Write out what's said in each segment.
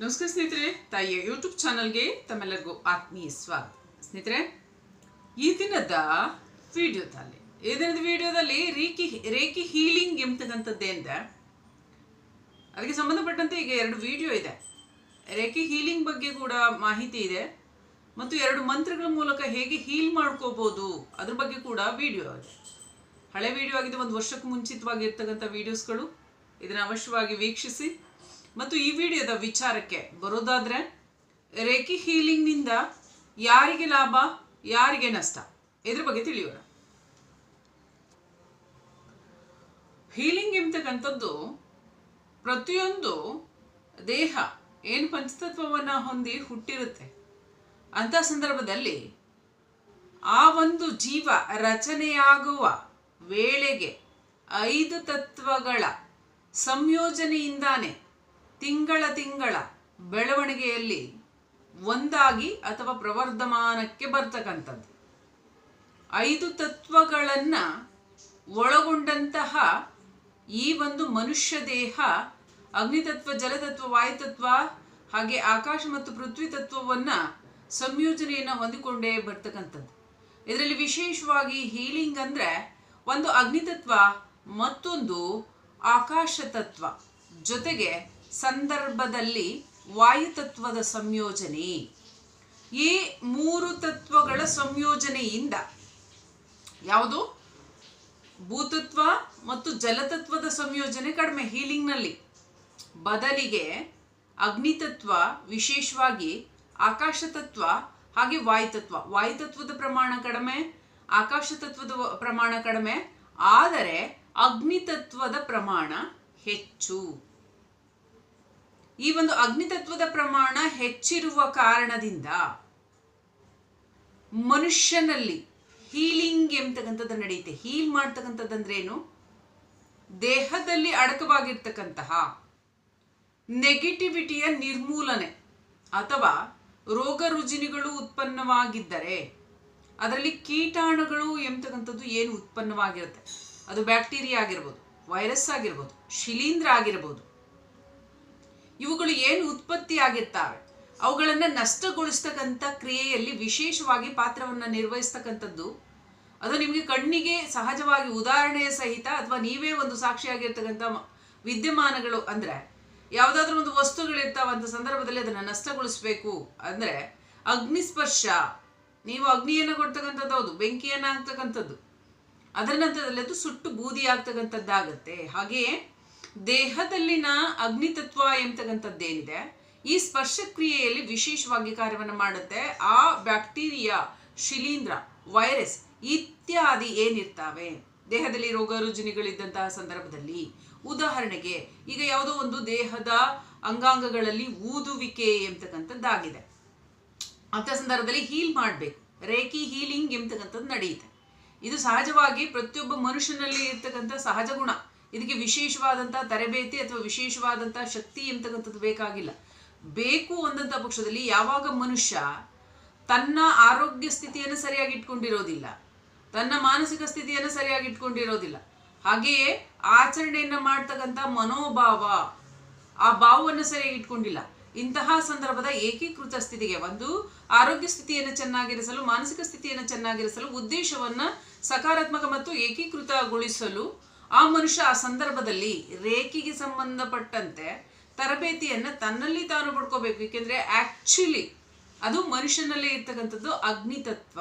ನಮಸ್ಕಾರ ಸ್ನೇಹಿತರೆ, ತಾಯಿಯ ಯೂಟ್ಯೂಬ್ ಚಾನಲ್ಗೆ ತಮ್ಮೆಲ್ಲರಿಗೂ ಆತ್ಮೀಯ ಸ್ವಾಗತ. ಸ್ನೇಹಿತರೆ, ಈ ದಿನದ ವಿಡಿಯೋದಲ್ಲಿ ಈ ದಿನದ ವಿಡಿಯೋದಲ್ಲಿ ರೇಖಿ ರೇಖಿ ಹೀಲಿಂಗ್ ಎಂಬತಕ್ಕಂಥದ್ದೇನಿದೆ ಅದಕ್ಕೆ ಸಂಬಂಧಪಟ್ಟಂತೆ ಈಗ ಎರಡು ವಿಡಿಯೋ ಇದೆ. ರೇಖಿ ಹೀಲಿಂಗ್ ಬಗ್ಗೆ ಕೂಡ ಮಾಹಿತಿ ಇದೆ. ಮತ್ತು ಎರಡು ಮಂತ್ರಗಳ ಮೂಲಕ ಹೇಗೆ ಹೀಲ್ ಮಾಡ್ಕೋಬೋದು ಅದ್ರ ಬಗ್ಗೆ ಕೂಡ ವಿಡಿಯೋ ಇದೆ. ಹಳೆ ವಿಡಿಯೋ ಆಗಿದೆ ಒಂದು ವರ್ಷಕ್ಕೂ ಮುಂಚಿತವಾಗಿರ್ತಕ್ಕಂಥ ವಿಡಿಯೋಸ್ಗಳು ಇದನ್ನು ಅವಶ್ಯವಾಗಿ ವೀಕ್ಷಿಸಿ ಮತ್ತು ಈ ವಿಡಿಯೋದ ವಿಚಾರಕ್ಕೆ ಬರೋದಾದ್ರೆ, ರೇಖಿ ಹೀಲಿಂಗ್ನಿಂದ ಯಾರಿಗೆ ಲಾಭ, ಯಾರಿಗೆ ನಷ್ಟ? ಇದ್ರ ಬಗ್ಗೆ ತಿಳಿಯೋಣ. ಹೀಲಿಂಗ್ ಎಂಬತಕ್ಕಂಥದ್ದು ಪ್ರತಿಯೊಂದು ದೇಹ ಏನು ಪಂಚತತ್ವವನ್ನು ಹೊಂದಿ ಹುಟ್ಟಿರುತ್ತೆ. ಅಂಥ ಸಂದರ್ಭದಲ್ಲಿ ಆ ಒಂದು ಜೀವ ರಚನೆಯಾಗುವ ವೇಳೆಗೆ ಐದು ತತ್ವಗಳ ಸಂಯೋಜನೆಯಿಂದಾನೆ ತಿಂಗಳ ತಿಂಗಳ ಬೆಳವಣಿಗೆಯಲ್ಲಿ ಒಂದಾಗಿ ಅಥವಾ ಪ್ರವರ್ಧಮಾನಕ್ಕೆ ಬರ್ತಕ್ಕಂಥದ್ದು. ಐದು ತತ್ವಗಳನ್ನು ಒಳಗೊಂಡಂತಹ ಈ ಒಂದು ಮನುಷ್ಯ ದೇಹ, ಅಗ್ನಿತತ್ವ, ಜಲತತ್ವ, ವಾಯುತತ್ವ, ಹಾಗೆ ಆಕಾಶ ಮತ್ತು ಪೃಥ್ವಿ ತತ್ವವನ್ನು ಸಂಯೋಜನೆಯನ್ನು ಹೊಂದಿಕೊಂಡೇ ಬರ್ತಕ್ಕಂಥದ್ದು. ಇದರಲ್ಲಿ ವಿಶೇಷವಾಗಿ ಹೀಲಿಂಗ್ ಅಂದರೆ ಒಂದು ಅಗ್ನಿತತ್ವ ಮತ್ತೊಂದು ಆಕಾಶ ತತ್ವ ಜೊತೆಗೆ ಸಂದರ್ಭದಲ್ಲಿ ವಾಯುತತ್ವದ ಸಂಯೋಜನೆ. ಈ ಮೂರು ತತ್ವಗಳ ಸಂಯೋಜನೆಯಿಂದ ಯಾವುದು? ಭೂತತ್ವ ಮತ್ತು ಜಲತತ್ವದ ಸಂಯೋಜನೆ ಕಡಿಮೆ ಹೀಲಿಂಗ್ನಲ್ಲಿ. ಬದಲಿಗೆ ಅಗ್ನಿತತ್ವ ವಿಶೇಷವಾಗಿ ಆಕಾಶ ತತ್ವ ಹಾಗೆ ವಾಯುತತ್ವ. ವಾಯುತತ್ವದ ಪ್ರಮಾಣ ಕಡಿಮೆ ಆಕಾಶ ತತ್ವದ ವ- ಪ್ರಮಾಣ ಕಡಿಮೆ, ಆದರೆ ಅಗ್ನಿತತ್ವದ ಪ್ರಮಾಣ ಹೆಚ್ಚು. ಈ ಒಂದು ಅಗ್ನಿತತ್ವದ ಪ್ರಮಾಣ ಹೆಚ್ಚಿರುವ ಕಾರಣದಿಂದ ಮನುಷ್ಯನಲ್ಲಿ ಹೀಲಿಂಗ್ ಎಂಬತಕ್ಕಂಥದ್ದು ನಡೆಯುತ್ತೆ. ಹೀಲ್ ಮಾಡ್ತಕ್ಕಂಥದ್ದಂದ್ರೇನು ದೇಹದಲ್ಲಿ ಅಡಕವಾಗಿರ್ತಕ್ಕಂತಹ ನೆಗೆಟಿವಿಟಿಯ ನಿರ್ಮೂಲನೆ ಅಥವಾ ರೋಗ ರುಜಿನಿಗಳು ಉತ್ಪನ್ನವಾಗಿದ್ದರೆ ಅದರಲ್ಲಿ ಕೀಟಾಣುಗಳು ಎಂಬತಕ್ಕಂಥದ್ದು ಏನು ಉತ್ಪನ್ನವಾಗಿರುತ್ತೆ? ಅದು ಬ್ಯಾಕ್ಟೀರಿಯಾ ಆಗಿರ್ಬೋದು, ವೈರಸ್ ಆಗಿರ್ಬೋದು, ಶಿಲೀಂಧ್ರ ಆಗಿರ್ಬೋದು. ಇವುಗಳು ಏನು ಉತ್ಪತ್ತಿ ಆಗಿರ್ತಾವೆ ಅವುಗಳನ್ನು ನಷ್ಟಗೊಳಿಸ್ತಕ್ಕಂಥ ಕ್ರಿಯೆಯಲ್ಲಿ ವಿಶೇಷವಾಗಿ ಪಾತ್ರವನ್ನು ನಿರ್ವಹಿಸ್ತಕ್ಕಂಥದ್ದು? ಅದು ನಿಮಗೆ ಕಣ್ಣಿಗೆ ಸಹಜವಾಗಿ ಉದಾಹರಣೆಯ ಸಹಿತ ಅಥವಾ ನೀವೇ ಒಂದು ಸಾಕ್ಷಿಯಾಗಿರ್ತಕ್ಕಂಥ ವಿದ್ಯಮಾನಗಳು ಅಂದರೆ ಯಾವುದಾದ್ರೂ ಒಂದು ವಸ್ತುಗಳಿರ್ತಾವಂಥ ಸಂದರ್ಭದಲ್ಲಿ ಅದನ್ನು ನಷ್ಟಗೊಳಿಸಬೇಕು ಅಂದರೆ ಅಗ್ನಿಸ್ಪರ್ಶ. ನೀವು ಅಗ್ನಿಯನ್ನು ಕೊಡ್ತಕ್ಕಂಥದ್ದು ಹೌದು, ಬೆಂಕಿಯನ್ನು ಆಗ್ತಕ್ಕಂಥದ್ದು ಅದರ ನಂತರದಲ್ಲಿ ಅದು ಸುಟ್ಟು ಬೂದಿ ಆಗ್ತಕ್ಕಂಥದ್ದಾಗತ್ತೆ. ಹಾಗೆಯೇ ದೇಹದಲ್ಲಿನ ಅಗ್ನಿತತ್ವ ಎಂಬತಕ್ಕಂಥದ್ದೇನಿದೆ ಈ ಸ್ಪರ್ಶ ಕ್ರಿಯೆಯಲ್ಲಿ ವಿಶೇಷವಾಗಿ ಕಾರ್ಯವನ್ನು ಮಾಡುತ್ತೆ, ಆ ಬ್ಯಾಕ್ಟೀರಿಯಾ, ಶಿಲೀಂಧ್ರ, ವೈರಸ್ ಇತ್ಯಾದಿ ಏನಿರ್ತಾವೆ? ದೇಹದಲ್ಲಿ ರೋಗ ರುಜಿನಿಗಳಿದ್ದಂತಹ ಸಂದರ್ಭದಲ್ಲಿ ಉದಾಹರಣೆಗೆ ಈಗ ಯಾವುದೋ ಒಂದು ದೇಹದ ಅಂಗಾಂಗಗಳಲ್ಲಿ ಊದುವಿಕೆ ಎಂಬತಕ್ಕಂಥದ್ದಾಗಿದೆ ಅಂಥ ಸಂದರ್ಭದಲ್ಲಿ ಹೀಲ್ ಮಾಡಬೇಕು. ರೇಖಿ ಹೀಲಿಂಗ್ ಎಂಬತಕ್ಕಂಥದ್ದು ನಡೆಯುತ್ತೆ. ಇದು ಸಹಜವಾಗಿ ಪ್ರತಿಯೊಬ್ಬ ಮನುಷ್ಯನಲ್ಲಿ ಇರ್ತಕ್ಕಂಥ ಸಹಜ ಗುಣ. ಇದಕ್ಕೆ ವಿಶೇಷವಾದಂಥ ತರಬೇತಿ ಅಥವಾ ವಿಶೇಷವಾದಂಥ ಶಕ್ತಿ ಎಂತಕ್ಕಂಥದ್ದು ಬೇಕಾಗಿಲ್ಲ. ಬೇಕು ಅಂದಂಥ ಪಕ್ಷದಲ್ಲಿ ಯಾವಾಗ ಮನುಷ್ಯ ತನ್ನ ಆರೋಗ್ಯ ಸ್ಥಿತಿಯನ್ನು ಸರಿಯಾಗಿ ಇಟ್ಕೊಂಡಿರೋದಿಲ್ಲ, ತನ್ನ ಮಾನಸಿಕ ಸ್ಥಿತಿಯನ್ನು ಸರಿಯಾಗಿ ಇಟ್ಕೊಂಡಿರೋದಿಲ್ಲ, ಹಾಗೆಯೇ ಆಚರಣೆಯನ್ನು ಮಾಡ್ತಕ್ಕಂಥ ಮನೋಭಾವ ಆ ಭಾವವನ್ನು ಸರಿಯಾಗಿ ಇಟ್ಕೊಂಡಿಲ್ಲ. ಇಂತಹ ಸಂದರ್ಭದ ಏಕೀಕೃತ ಸ್ಥಿತಿಗೆ ಒಂದು ಆರೋಗ್ಯ ಸ್ಥಿತಿಯನ್ನು ಚೆನ್ನಾಗಿರಿಸಲು, ಮಾನಸಿಕ ಸ್ಥಿತಿಯನ್ನು ಚೆನ್ನಾಗಿರಿಸಲು ಉದ್ದೇಶವನ್ನ ಸಕಾರಾತ್ಮಕ ಮತ್ತು ಏಕೀಕೃತಗೊಳಿಸಲು ಆ ಮನುಷ್ಯ ಆ ಸಂದರ್ಭದಲ್ಲಿ ರೇಖೆಗೆ ಸಂಬಂಧಪಟ್ಟಂತೆ ತರಬೇತಿಯನ್ನು ತನ್ನಲ್ಲಿ ತಾನು ಪಡ್ಕೋಬೇಕು. ಏಕೆಂದರೆ ಆಕ್ಚುಲಿ ಅದು ಮನುಷ್ಯನಲ್ಲೇ ಇರ್ತಕ್ಕಂಥದ್ದು ಅಗ್ನಿತತ್ವ.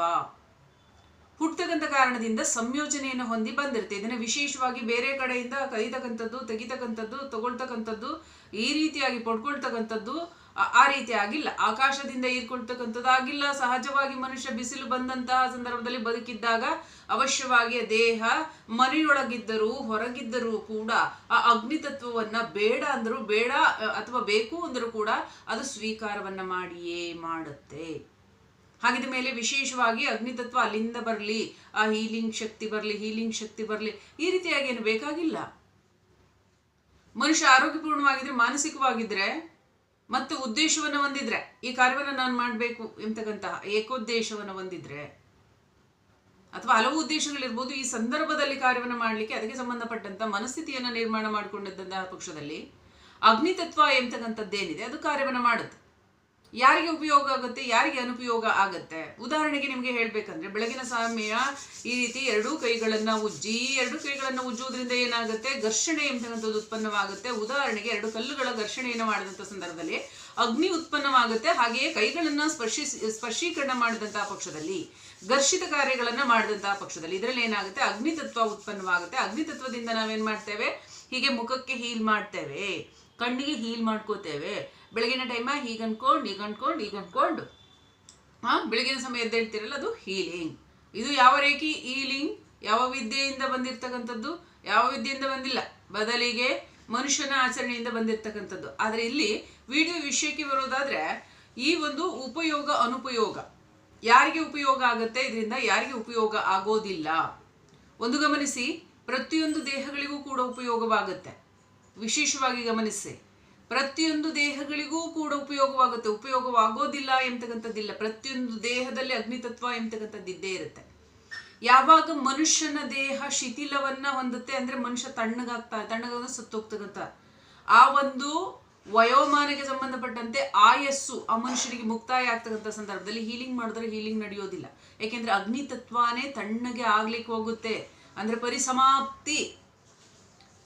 ಹುಟ್ಟತಕ್ಕಂಥ ಕಾರಣದಿಂದ ಸಂಯೋಜನೆಯನ್ನು ಹೊಂದಿ ಬಂದಿರುತ್ತೆ. ಇದನ್ನು ವಿಶೇಷವಾಗಿ ಬೇರೆ ಕಡೆಯಿಂದ ಕಲಿತಕ್ಕಂಥದ್ದು ತೆಗಿತಕ್ಕಂಥದ್ದು, ತಗೊಳ್ತಕ್ಕಂಥದ್ದು ಈ ರೀತಿಯಾಗಿ ಪಡ್ಕೊಳ್ತಕ್ಕಂಥದ್ದು ಆ- ರೀತಿ ಆಗಿಲ್ಲ. ಆಕಾಶದಿಂದ ಹೀರ್ಕೊಳ್ತಕ್ಕಂಥದ್ದಾಗಿಲ್ಲ. ಸಹಜವಾಗಿ ಮನುಷ್ಯ ಬಿಸಿಲು ಬಂದಂತಹ ಸಂದರ್ಭದಲ್ಲಿ ಬದುಕಿದ್ದಾಗ ಅವಶ್ಯವಾಗಿ ದೇಹ ಮನೆಯೊಳಗಿದ್ದರೂ ಹೊರಗಿದ್ದರೂ ಕೂಡ ಆ ಅಗ್ನಿತತ್ವವನ್ನ ಬೇಡ ಅಂದರೂ ಬೇಡ ಅಥವಾ ಬೇಕು ಅಂದರೂ ಕೂಡ ಅದು ಸ್ವೀಕಾರವನ್ನ ಮಾಡಿಯೇ ಮಾಡುತ್ತೆ. ಹಾಗಿದ ಮೇಲೆ ವಿಶೇಷವಾಗಿ ಅಗ್ನಿತತ್ವ ಅಲ್ಲಿಂದ ಬರಲಿ, ಆ ಹೀಲಿಂಗ್ ಶಕ್ತಿ ಬರಲಿ, ಹೀಲಿಂಗ್ ಶಕ್ತಿ ಬರಲಿ, ಈ ರೀತಿಯಾಗಿ ಏನು ಬೇಕಾಗಿಲ್ಲ. ಮನುಷ್ಯ ಆರೋಗ್ಯಪೂರ್ಣವಾಗಿದ್ರೆ, ಮಾನಸಿಕವಾಗಿದ್ರೆ ಮತ್ತು ಉದ್ದೇಶವನ್ನು ಹೊಂದಿದ್ರೆ, ಈ ಕಾರ್ಯವನ್ನು ನಾನು ಮಾಡಬೇಕು ಎಂತಕ್ಕಂತಹ ಏಕೋದ್ದೇಶವನ್ನು ಹೊಂದಿದ್ರೆ, ಅಥವಾ ಹಲವು ಉದ್ದೇಶಗಳಿರ್ಬೋದು, ಈ ಸಂದರ್ಭದಲ್ಲಿ ಕಾರ್ಯವನ್ನು ಮಾಡಲಿಕ್ಕೆ ಅದಕ್ಕೆ ಸಂಬಂಧಪಟ್ಟಂತ ಮನಸ್ಥಿತಿಯನ್ನು ನಿರ್ಮಾಣ ಮಾಡಿಕೊಂಡಂತಹ ಪಕ್ಷದಲ್ಲಿ ಅಗ್ನಿತತ್ವ ಎಂತಕ್ಕಂಥದ್ದೇನಿದೆ, ಅದು ಕಾರ್ಯವನ್ನು ಮಾಡುತ್ತೆ. ಯಾರಿಗೆ ಉಪಯೋಗ ಆಗುತ್ತೆ, ಯಾರಿಗೆ ಅನುಪಯೋಗ ಆಗುತ್ತೆ? ಉದಾಹರಣೆಗೆ ನಿಮಗೆ ಹೇಳಬೇಕಂದ್ರೆ, ಬೆಳಗಿನ ಸಮಯ ಈ ರೀತಿ ಎರಡೂ ಕೈಗಳನ್ನ ಉಜ್ಜಿ, ಎರಡು ಕೈಗಳನ್ನ ಉಜ್ಜುವುದರಿಂದ ಏನಾಗುತ್ತೆ? ಘರ್ಷಣೆ ಎಂಬತಕ್ಕಂಥದ್ದು ಉತ್ಪನ್ನವಾಗುತ್ತೆ. ಉದಾಹರಣೆಗೆ ಎರಡು ಕಲ್ಲುಗಳ ಘರ್ಷಣೆಯನ್ನು ಮಾಡಿದಂಥ ಸಂದರ್ಭದಲ್ಲಿ ಅಗ್ನಿ ಉತ್ಪನ್ನವಾಗುತ್ತೆ. ಹಾಗೆಯೇ ಕೈಗಳನ್ನ ಸ್ಪರ್ಶಿಸಿ ಸ್ಪರ್ಶೀಕರಣ ಮಾಡಿದಂತಹ ಪಕ್ಷದಲ್ಲಿ, ಘರ್ಷಿತ ಕಾರ್ಯಗಳನ್ನ ಮಾಡಿದಂತಹ ಪಕ್ಷದಲ್ಲಿ ಇದರಲ್ಲಿ ಏನಾಗುತ್ತೆ? ಅಗ್ನಿ ತತ್ವ ಉತ್ಪನ್ನವಾಗುತ್ತೆ. ಅಗ್ನಿ ತತ್ವದಿಂದ ನಾವೇನ್ ಮಾಡ್ತೇವೆ? ಹೀಗೆ ಮುಖಕ್ಕೆ ಹೀಲ್ ಮಾಡ್ತೇವೆ. ಕಣ್ಣಿಗೆ ಹೀಲ್ ಮಾಡ್ಕೋತೇವೆ. ಬೆಳಗಿನ ಟೈಮ ಹೀಗೆ ಹೀಗನ್ಕೊಂಡು ಈಗ ಅನ್ಕೊಂಡು ಹಾ ಬೆಳಗಿನ ಸಮಯ ಎದ್ದೇಳ್ತಿರಲ್ಲ ಅದು ಹೀಲಿಂಗ್ ಇದು ಯಾವ ರೇಖಿ? ಹೀಲಿಂಗ್ ಯಾವ ವಿದ್ಯೆಯಿಂದ ಬಂದಿರತಕ್ಕಂಥದ್ದು? ಯಾವ ವಿದ್ಯೆಯಿಂದ ಬಂದಿಲ್ಲ? ಬದಲಿಗೆ ಮನುಷ್ಯನ ಆಚರಣೆಯಿಂದ ಬಂದಿರತಕ್ಕಂಥದ್ದು. ಆದರೆ ಇಲ್ಲಿ ವಿಡಿಯೋ ವಿಷಯಕ್ಕೆ ಬರೋದಾದ್ರೆ ಈ ಒಂದು ಉಪಯೋಗ, ಅನುಪಯೋಗ. ಯಾರಿಗೆ ಉಪಯೋಗ ಆಗುತ್ತೆ? ಇದರಿಂದ ಯಾರಿಗೆ ಉಪಯೋಗ ಆಗೋದಿಲ್ಲ. ಒಂದು ಗಮನಿಸಿ, ಪ್ರತಿಯೊಂದು ದೇಹಗಳಿಗೂ ಕೂಡ ಉಪಯೋಗವಾಗುತ್ತೆ. ವಿಶೇಷವಾಗಿ ಗಮನಿಸಿ. ಪ್ರತಿಯೊಂದು ದೇಹಗಳಿಗೂ ಕೂಡ ಉಪಯೋಗವಾಗುತ್ತೆ. ಉಪಯೋಗವಾಗೋದಿಲ್ಲ ಎಂತಕ್ಕಂಥದ್ದಿಲ್ಲ. ಪ್ರತಿಯೊಂದು ದೇಹದಲ್ಲಿ ಅಗ್ನಿತತ್ವ ಎಂತಕ್ಕಂಥದ್ದು ಇದ್ದೇ ಇರುತ್ತೆ. ಯಾವಾಗ ಮನುಷ್ಯನ ದೇಹ ಶಿಥಿಲವನ್ನ ಹೊಂದುತ್ತೆ ಅಂದ್ರೆ ಮನುಷ್ಯ ತಣ್ಣಗಾಗ್ತಾ ತಣ್ಣಗಾಗ ಸತ್ತೋಗ್ತಕ್ಕಂಥ ಆ ಒಂದು ವಯೋಮಾನಕ್ಕೆ ಸಂಬಂಧಪಟ್ಟಂತೆ ಆಯಸ್ಸು ಆ ಮನುಷ್ಯರಿಗೆ ಮುಕ್ತಾಯ ಆಗ್ತಕ್ಕಂಥ ಸಂದರ್ಭದಲ್ಲಿ ಹೀಲಿಂಗ್ ಮಾಡಿದ್ರೆ ಹೀಲಿಂಗ್ ನಡೆಯೋದಿಲ್ಲ. ಯಾಕೆಂದ್ರೆ ಅಗ್ನಿತತ್ವನೇ ತಣ್ಣಗೆ ಆಗ್ಲಿಕ್ಕೆ ಹೋಗುತ್ತೆ. ಅಂದ್ರೆ ಪರಿಸಮಾಪ್ತಿ.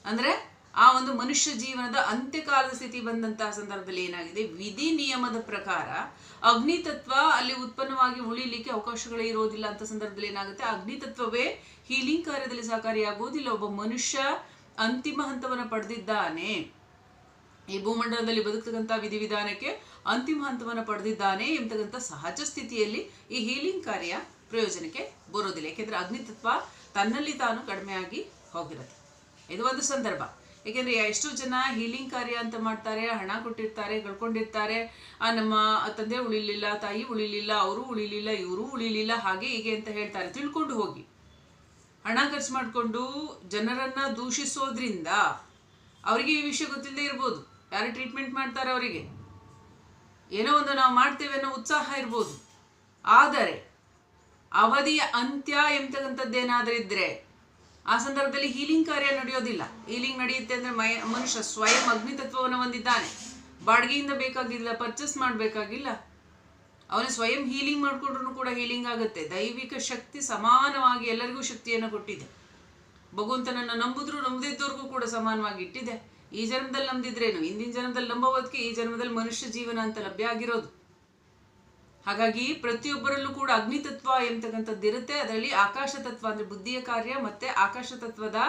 ಅಂದ್ರೆ ಆ ಒಂದು ಮನುಷ್ಯ ಜೀವನದ ಅಂತ್ಯಕಾಲದ ಸ್ಥಿತಿ ಬಂದಂತಹ ಸಂದರ್ಭದಲ್ಲಿ ಏನಾಗಿದೆ? ವಿಧಿ ನಿಯಮದ ಪ್ರಕಾರ ಅಗ್ನಿ ತತ್ವ ಅಲ್ಲಿ ಉತ್ಪನ್ನವಾಗಿ ಉಳಿಲಿಕ್ಕೆ ಅವಕಾಶಗಳೇ ಇರೋದಿಲ್ಲ ಅಂತ ಸಂದರ್ಭದಲ್ಲಿ ಏನಾಗುತ್ತೆ? ಅಗ್ನಿ ತತ್ವವೇ ಹೀಲಿಂಗ್ ಕಾರ್ಯದಲ್ಲಿ ಸಹಕಾರಿಯಾಗುವುದಿಲ್ಲ ಒಬ್ಬ ಮನುಷ್ಯ ಅಂತಿಮ ಹಂತವನ್ನು ಪಡೆದಿದ್ದಾನೆ. ಈ ಭೂಮಂಡಲದಲ್ಲಿ ಬದುಕ್ತಕ್ಕಂಥ ವಿಧಿವಿಧಾನಕ್ಕೆ ಅಂತಿಮ ಹಂತವನ್ನು ಪಡೆದಿದ್ದಾನೆ ಎಂಬತಕ್ಕಂಥ ಸಹಜ ಸ್ಥಿತಿಯಲ್ಲಿ ಈ ಹೀಲಿಂಗ್ ಕಾರ್ಯ ಪ್ರಯೋಜನಕ್ಕೆ ಬರೋದಿಲ್ಲ. ಯಾಕೆಂದ್ರೆ ಅಗ್ನಿತತ್ವ ತನ್ನಲ್ಲಿ ತಾನು ಕಡಿಮೆಯಾಗಿ ಹೋಗಿರುತ್ತೆ. ಇದು ಒಂದು ಸಂದರ್ಭ. ಏಕೆಂದ್ರೆ ಎಷ್ಟು ಜನ ಹೀಲಿಂಗ್ ಕಾರ್ಯ ಅಂತ ಮಾಡ್ತಾರೆ, ಹಣ ಕೊಟ್ಟಿರ್ತಾರೆ, ಕಳ್ಕೊಂಡಿರ್ತಾರೆ. ಆ ನಮ್ಮ ತಂದೆ ಉಳಿಲಿಲ್ಲ, ತಾಯಿ ಉಳಿಲಿಲ್ಲ, ಅವರು ಉಳಿಲಿಲ್ಲ, ಇವರು ಉಳಿಲಿಲ್ಲ, ಹಾಗೆ ಹೀಗೆ ಅಂತ ಹೇಳ್ತಾರೆ. ತಿಳ್ಕೊಂಡು ಹೋಗಿ. ಹಣ ಖರ್ಚು ಮಾಡಿಕೊಂಡು ಜನರನ್ನ ದೂಷಿಸೋದ್ರಿಂದ ಅವರಿಗೆ ಈ ವಿಷಯ ಗೊತ್ತಿಲ್ಲದೆ ಇರ್ಬೋದು. ಯಾರು ಟ್ರೀಟ್ಮೆಂಟ್ ಮಾಡ್ತಾರೆ ಅವರಿಗೆ? ಏನೋ ಒಂದು ನಾವು ಮಾಡ್ತೇವೆ ಅನ್ನೋ ಉತ್ಸಾಹ ಇರ್ಬೋದು. ಆದರೆ ಅವಧಿಯ ಅಂತ್ಯ ಎಂಬತಕ್ಕಂಥದ್ದೇನಾದ್ರೂ ಇದ್ರೆ ಆ ಸಂದರ್ಭದಲ್ಲಿ ಹೀಲಿಂಗ್ ಕಾರ್ಯ ನಡೆಯೋದಿಲ್ಲ. ಹೀಲಿಂಗ್ ನಡೆಯುತ್ತೆ ಅಂದ್ರೆ ಮಯ, ಮನುಷ್ಯ ಸ್ವಯಂ ಅಗ್ನಿತತ್ವವನ್ನು ಹೊಂದಿದ್ದಾನೆ. ಬಾಡಿಗೆಯಿಂದ ಬೇಕಾಗಿಲ್ಲ ಪರ್ಚೇಸ್ ಮಾಡಬೇಕಾಗಿಲ್ಲ. ಅವನು ಸ್ವಯಂ ಹೀಲಿಂಗ್ ಮಾಡಿಕೊಂಡ್ರು ಕೂಡ ಹೀಲಿಂಗ್ ಆಗುತ್ತೆ. ದೈವಿಕ ಶಕ್ತಿ ಸಮಾನವಾಗಿ ಎಲ್ಲರಿಗೂ ಶಕ್ತಿಯನ್ನು ಕೊಟ್ಟಿದೆ. ಭಗವಂತನನ್ನು ನಂಬಿದ್ರು ನಂಬದಿದ್ದವ್ರಿಗೂ ಕೂಡ ಸಮಾನವಾಗಿ ಇಟ್ಟಿದೆ. ಈ ಜನ್ಮದಲ್ಲಿ ನಂಬಿದ್ರೇನು? ಹಿಂದಿನ ಜನ್ಮದಲ್ಲಿ ನಂಬೋದಕ್ಕೆ ಈ ಜನ್ಮದಲ್ಲಿ ಮನುಷ್ಯ ಜೀವನ ಅಂತ ಲಭ್ಯ ಆಗಿರೋದು. ಹಾಗಾಗಿ ಪ್ರತಿಯೊಬ್ಬರಲ್ಲೂ ಕೂಡ ಅಗ್ನಿತತ್ವ ಎಂತಕ್ಕಂಥದ್ದು ಇರುತ್ತೆ. ಅದರಲ್ಲಿ ಆಕಾಶ ತತ್ವ ಅಂದ್ರೆ ಬುದ್ಧಿಯ ಕಾರ್ಯ ಮತ್ತೆ ಆಕಾಶ ತತ್ವದ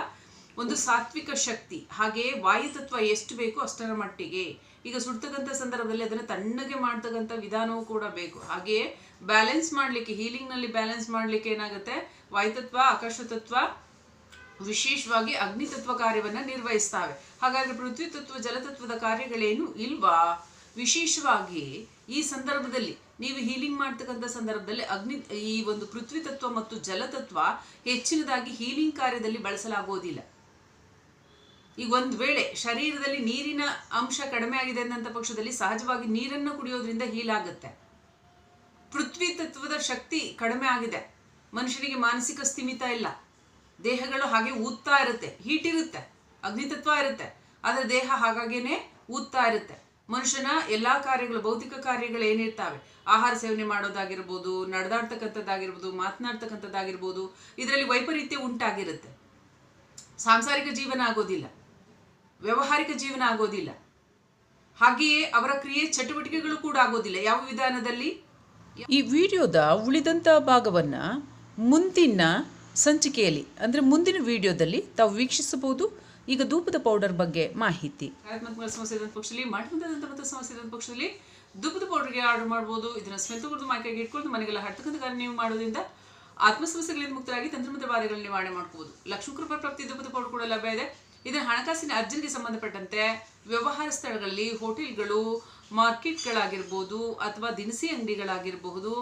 ಒಂದು ಸಾತ್ವಿಕ ಶಕ್ತಿ. ಹಾಗೆಯೇ ವಾಯುತತ್ವ ಎಷ್ಟು ಬೇಕು ಅಷ್ಟರ ಮಟ್ಟಿಗೆ. ಈಗ ಸುಡ್ತಕ್ಕಂಥ ಸಂದರ್ಭದಲ್ಲಿ ಅದನ್ನು ತಣ್ಣಗೆ ಮಾಡ್ತಕ್ಕಂಥ ವಿಧಾನವೂ ಕೂಡ ಬೇಕು. ಹಾಗೆಯೇ ಬ್ಯಾಲೆನ್ಸ್ ಮಾಡಲಿಕ್ಕೆ ಹೀಲಿಂಗ್ನಲ್ಲಿ ಬ್ಯಾಲೆನ್ಸ್ ಮಾಡಲಿಕ್ಕೆ ಏನಾಗುತ್ತೆ? ವಾಯುತತ್ವ ಆಕಾಶ ತತ್ವ ವಿಶೇಷವಾಗಿ ಅಗ್ನಿತತ್ವ ಕಾರ್ಯವನ್ನ ನಿರ್ವಹಿಸ್ತಾವೆ. ಹಾಗಾಗಿ ಪೃಥ್ವಿ ತತ್ವ ಜಲತತ್ವದ ಕಾರ್ಯಗಳೇನು ಇಲ್ವಾ? ವಿಶೇಷವಾಗಿ ಈ ಸಂದರ್ಭದಲ್ಲಿ ನೀವು ಹೀಲಿಂಗ್ ಮಾಡ್ತಕ್ಕಂಥ ಸಂದರ್ಭದಲ್ಲಿ ಅಗ್ನಿ, ಈ ಒಂದು ಪೃಥ್ವಿ ತತ್ವ ಮತ್ತು ಜಲತತ್ವ ಹೆಚ್ಚಿನದಾಗಿ ಹೀಲಿಂಗ್ ಕಾರ್ಯದಲ್ಲಿ ಬಳಸಲಾಗುವುದಿಲ್ಲ ಈಗ ಒಂದು ವೇಳೆ ಶರೀರದಲ್ಲಿ ನೀರಿನ ಅಂಶ ಕಡಿಮೆ ಆಗಿದೆ ಅಂತ ಪಕ್ಷದಲ್ಲಿ ಸಹಜವಾಗಿ ನೀರನ್ನು ಕುಡಿಯೋದ್ರಿಂದ ಹೀಲ್ ಆಗುತ್ತೆ. ಪೃಥ್ವಿ ತತ್ವದ ಶಕ್ತಿ ಕಡಿಮೆ ಆಗಿದೆ. ಮನುಷ್ಯನಿಗೆ ಮಾನಸಿಕ ಸ್ಥಿಮಿತ ಇಲ್ಲ. ದೇಹಗಳು ಹಾಗೆ ಊದ್ತಾ ಇರುತ್ತೆ. ಹೀಟ್ ಇರುತ್ತೆ. ಅಗ್ನಿತತ್ವ ಇರುತ್ತೆ. ಆದರೆ ದೇಹ ಹಾಗಾಗೇನೆ ಊದ್ತಾ ಇರುತ್ತೆ. ಮನುಷ್ಯನ ಎಲ್ಲಾ ಕಾರ್ಯಗಳು, ಭೌತಿಕ ಕಾರ್ಯಗಳು ಏನಿರ್ತಾವೆ? ಆಹಾರ ಸೇವನೆ ಮಾಡೋದಾಗಿರ್ಬೋದು, ನಡೆದಾಡ್ತಕ್ಕಂಥದ್ದಾಗಿರ್ಬೋದು, ಮಾತನಾಡ್ತಕ್ಕಂಥದ್ದಾಗಿರ್ಬೋದು, ಇದರಲ್ಲಿ ವೈಪರೀತ್ಯ ಉಂಟಾಗಿರುತ್ತೆ. ಸಾಂಸಾರಿಕ ಜೀವನ ಆಗೋದಿಲ್ಲ. ವ್ಯವಹಾರಿಕ ಜೀವನ ಆಗೋದಿಲ್ಲ. ಹಾಗೆಯೇ ಅವರ ಕ್ರಿಯೆ ಚಟುವಟಿಕೆಗಳು ಕೂಡ ಆಗೋದಿಲ್ಲ. ಯಾವ ವಿಧಾನದಲ್ಲಿ? ಈ ವಿಡಿಯೋದ ಉಳಿದಂಥ ಭಾಗವನ್ನು ಮುಂದಿನ ಸಂಚಿಕೆಯಲ್ಲಿ, ಅಂದರೆ ಮುಂದಿನ ವಿಡಿಯೋದಲ್ಲಿ ತಾವು ವೀಕ್ಷಿಸಬಹುದು. ಈಗ ಧೂಪದ ಪೌಡರ್ ಬಗ್ಗೆ ಮಾಹಿತಿ. ಸಮಸ್ಯೆ ಇದ್ದಂಥ ಪಕ್ಷದಲ್ಲಿ ಪಕ್ಷದಲ್ಲಿ ಧೂಪದ ಪೌಡರ್ಗೆ ಆರ್ಡರ್ ಮಾಡ್ಬೋದು. ಇದನ್ನ ಸ್ಮೆಲ್ ತಗೊಂಡು ಮಾಹಿತಿಯಾಗಿ ಇಟ್ಕೊಂಡು ಮನೆಗೆಲ್ಲ ಹಡ್ತಕ್ಕಂಥ ಕಾರ್ಯ ನೀವು ಮಾಡೋದ್ರಿಂದ ಆತ್ಮ ಸಮಸ್ಯೆಗಳಿಂದ ಮುಕ್ತರಾಗಿ ತಂತ್ರಮಂತ್ರ ಬಾಧೆಗಳನ್ನ ನಿವಾರಣೆ ಮಾಡ್ಕೋಬಹುದು ಲಕ್ಷ್ಮೀ ಪ್ರಾಪ್ತಿ ಧೂಪದ ಪೌಡರ್ ಕೂಡ ಲಭ್ಯ ಇದೆ. ಇದರ ಹಣಕಾಸಿನ ಅರ್ಜಿಗೆ ಸಂಬಂಧಪಟ್ಟಂತೆ ವ್ಯವಹಾರ ಸ್ಥಳಗಳಲ್ಲಿ ಹೋಟೆಲ್ಗಳು, ಮಾರ್ಕೆಟ್ಗಳಾಗಿರ್ಬೋದು ಅಥವಾ ದಿನಸಿ ಅಂಗಡಿಗಳಾಗಿರಬಹುದು,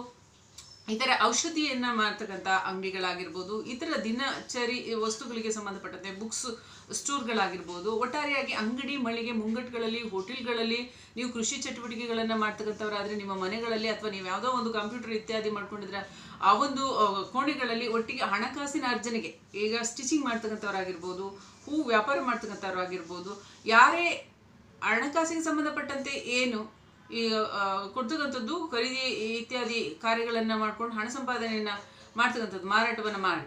ಇತರ ಔಷಧಿಯನ್ನು ಮಾಡ್ತಕ್ಕಂಥ ಅಂಗಡಿಗಳಾಗಿರ್ಬೋದು, ಇತರ ದಿನಚರಿ ವಸ್ತುಗಳಿಗೆ ಸಂಬಂಧಪಟ್ಟಂತೆ ಬುಕ್ಸ್ ಸ್ಟೋರ್ಗಳಾಗಿರ್ಬೋದು. ಒಟ್ಟಾರೆಯಾಗಿ ಅಂಗಡಿ, ಮಳಿಗೆ ಮುಂಗಟ್ಟುಗಳಲ್ಲಿ ಹೋಟೆಲ್ಗಳಲ್ಲಿ ನೀವು ಕೃಷಿ ಚಟುವಟಿಕೆಗಳನ್ನು ಮಾಡ್ತಕ್ಕಂಥವ್ರಾದರೆ ನಿಮ್ಮ ಮನೆಗಳಲ್ಲಿ ಅಥವಾ ನೀವು ಯಾವುದೋ ಒಂದು ಕಂಪ್ಯೂಟರ್ ಇತ್ಯಾದಿ ಮಾಡ್ಕೊಂಡಿದ್ರೆ ಆ ಒಂದು ಕೋಣೆಗಳಲ್ಲಿ ಒಟ್ಟಿಗೆ ಹಣಕಾಸಿನ ಅರ್ಜನೆಗೆ ಈಗ ಸ್ಟಿಚಿಂಗ್ ಮಾಡ್ತಕ್ಕಂಥವ್ರಾಗಿರ್ಬೋದು, ಹೂ ವ್ಯಾಪಾರ ಮಾಡ್ತಕ್ಕಂಥವ್ರಾಗಿರ್ಬೋದು, ಯಾರೇ ಹಣಕಾಸಿಗೆ ಸಂಬಂಧಪಟ್ಟಂತೆ ಏನು ಈ ಕೊಡ್ತಕ್ಕಂಥದ್ದು ಖರೀದಿ ಇತ್ಯಾದಿ ಕಾರ್ಯಗಳನ್ನು ಮಾಡ್ಕೊಂಡು ಹಣ ಸಂಪಾದನೆಯನ್ನು ಮಾಡ್ತಕ್ಕಂಥದ್ದು ಮಾರಾಟವನ್ನು ಮಾಡಿ.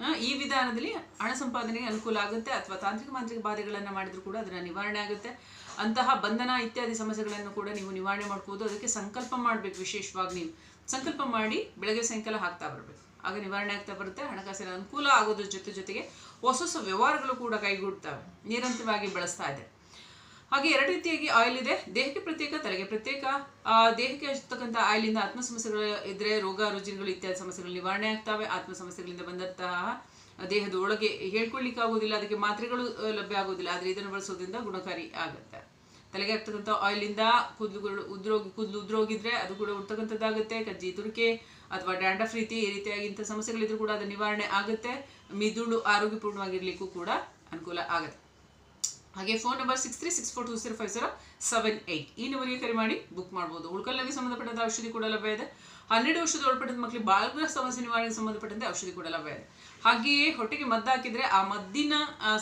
ಈ ವಿಧಾನದಲ್ಲಿ ಹಣ ಸಂಪಾದನೆಗೆ ಅನುಕೂಲ ಆಗುತ್ತೆ ಅಥವಾ ತಾಂತ್ರಿಕ ಮಾಂತ್ರಿಕ ಬಾಧೆಗಳನ್ನು ಮಾಡಿದ್ರು ಕೂಡ ಅದರ ನಿವಾರಣೆ ಆಗುತ್ತೆ. ಅಂತಹ ಬಂಧನ ಇತ್ಯಾದಿ ಸಮಸ್ಯೆಗಳನ್ನು ಕೂಡ ನೀವು ನಿವಾರಣೆ ಮಾಡ್ಬೋದು. ಅದಕ್ಕೆ ಸಂಕಲ್ಪ ಮಾಡಬೇಕು ವಿಶೇಷವಾಗಿ ನೀವು. ಸಂಕಲ್ಪ ಮಾಡಿ ಬೆಳಗ್ಗೆ ಸಾಯಂಕಾಲ ಹಾಕ್ತಾ ಬರಬೇಕು. ಆಗ ನಿವಾರಣೆ ಆಗ್ತಾ ಬರುತ್ತೆ. ಹಣಕಾಸಿನ ಅನುಕೂಲ ಆಗೋದ್ರ ಜೊತೆ ಜೊತೆಗೆ ಹೊಸ ಹೊಸ ವ್ಯವಹಾರಗಳು ಕೂಡ ಕೈಗೂಡ್ತವೆ. ನಿರಂತರವಾಗಿ ಬಳಸ್ತಾ ಇದೆ. ಹಾಗೆ ಎರಡು ರೀತಿಯಾಗಿ ಆಯಿಲ್ ಇದೆ. ದೇಹಕ್ಕೆ ಪ್ರತ್ಯೇಕ, ತಲೆಗೆ ಪ್ರತ್ಯೇಕ. ದೇಹಕ್ಕೆ ಹಚ್ಚತಕ್ಕಂಥ ಆಯಿಲಿಂದ ಆತ್ಮ ಸಮಸ್ಯೆಗಳು ಇದ್ರೆ ರೋಗ, ರುಜಿನಗಳು ಇತ್ಯಾದಿ ಸಮಸ್ಯೆಗಳು ನಿವಾರಣೆ ಆಗ್ತವೆ. ಆತ್ಮ ಸಮಸ್ಯೆಗಳಿಂದ ಬಂದಂತಹ ದೇಹದ ಒಳಗೆ ಹೇಳ್ಕೊಳ್ಳಿಕ್ಕೆ ಆಗೋದಿಲ್ಲ ಅದಕ್ಕೆ ಮಾತ್ರೆಗಳು ಲಭ್ಯ ಆಗೋದಿಲ್ಲ ಆದರೆ ಇದನ್ನು ಬಳಸೋದ್ರಿಂದ ಗುಣಕಾರಿ ಆಗುತ್ತೆ. ತಲೆಗೆ ಆಗ್ತಕ್ಕಂಥ ಆಯಿಲಿಂದ ಕೂದಲುಗಳು ಉದ್ರೋಗಿ, ಕೂದಲು ಉದ್ರೋಗಿದ್ರೆ ಅದು ಕೂಡ ಉಡ್ತಕ್ಕಂಥದ್ದಾಗುತ್ತೆ ಕಜ್ಜಿ, ತುರಿಕೆ ಅಥವಾ ಡ್ಯಾಂಡಫ್ ರೀತಿ ಈ ರೀತಿಯಾಗಿ ಇಂಥ ಸಮಸ್ಯೆಗಳಿದ್ರು ಕೂಡ ಅದು ನಿವಾರಣೆ ಆಗುತ್ತೆ. ಮಿದುಳು ಆರೋಗ್ಯಪೂರ್ಣವಾಗಿರಲಿಕ್ಕೂ ಕೂಡ ಅನುಕೂಲ ಆಗುತ್ತೆ. ಹಾಗೆ phone number six three six four two zero five zero seven eight ಈ ನಂಬರ್ಗೆ ಕರೆ ಮಾಡಿ ಬುಕ್ ಮಾಡ್ಬೋದು. ಉಳ್ಕಲ್ಲಿಗೆ ಸಂಬಂಧಪಟ್ಟಂತ ಔಷಧಿ ಕೂಡ ಲಭ್ಯ ಇದೆ. ಹನ್ನೆರಡು ವರ್ಷದ ಒಳಪಟ್ಟಂತ ಮಕ್ಕಳಿಗೆ ಬಾಲ್ಗ್ರಹ ಸಮಸ್ಯೆ ನಿವಾರಣೆಗೆ ಸಂಬಂಧಪಟ್ಟಂತೆ ಔಷಧಿ ಕೂಡ ಲಭ್ಯ ಇದೆ. ಹಾಗೆಯೇ ಹೊಟ್ಟೆಗೆ ಮದ್ದು ಹಾಕಿದ್ರೆ ಆ ಮದ್ದಿನ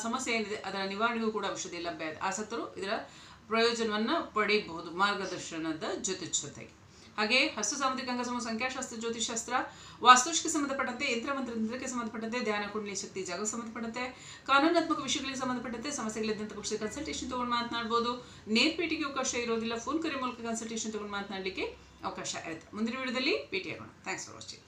ಸಮಸ್ಯೆ ಏನಿದೆ ಅದರ ನಿವಾರಣೆಗೂ ಕೂಡ ಔಷಧಿ ಲಭ್ಯ ಇದೆ. ಆಸಕ್ತರು ಇದರ ಪ್ರಯೋಜನವನ್ನು ಪಡೆಯಬಹುದು ಮಾರ್ಗದರ್ಶನದ ಜೊತೆ ಜೊತೆಗೆ. ಹಾಗೆ ಹಸ್ತು ಸಾಮುದ್ರಿಕ ಅಂಗಸಮ ಸಂಖ್ಯಾಶಾಸ್ತ್ರ ಜ್ಯೋತಿಷಾಸ್ತ್ರ ವಾಸ್ತುಶಕ್ಕೆ ಸಂಬಂಧಪಟ್ಟಂತೆ ಯಂತ್ರ ಮಂತ್ರಕ್ಕೆ ಸಂಬಂಧಪಟ್ಟಂತೆ ಧ್ಯಾನ, ಕುಂಡಲಿ ಶಕ್ತಿ, ಜಾಗ ಸಂಬಂಧಪಟ್ಟಂತೆ ಕಾನೂನಾತ್ಮಕ ವಿಷಯಗಳಿಗೆ ಸಂಬಂಧಪಟ್ಟಂತೆ ಸಮಸ್ಯೆಗಳಿದ್ದಂಥ ಪಕ್ಷದ ಕನ್ಸಲ್ಟೇಷನ್ ತಗೊಂಡು ಮಾತನಾಡ್ಬೋದು. ನೇರ್ಪೇಟಿಗೆ ಅವಕಾಶ ಇರೋದಿಲ್ಲ ಫೋನ್ ಕರೆ ಮೂಲಕ ಕನ್ಸಲ್ಟೇಷನ್ ತಗೊಂಡು ಮಾತನಾಡಲಿಕ್ಕೆ ಅವಕಾಶ ಇರುತ್ತೆ. ಮುಂದಿನ ವಿಡಿಯೋದಲ್ಲಿ ಭೇಟಿಯಾಗೋಣ ಥ್ಯಾಂಕ್ಸ್ ಫಾರ್ ವಾಚಿಂಗ್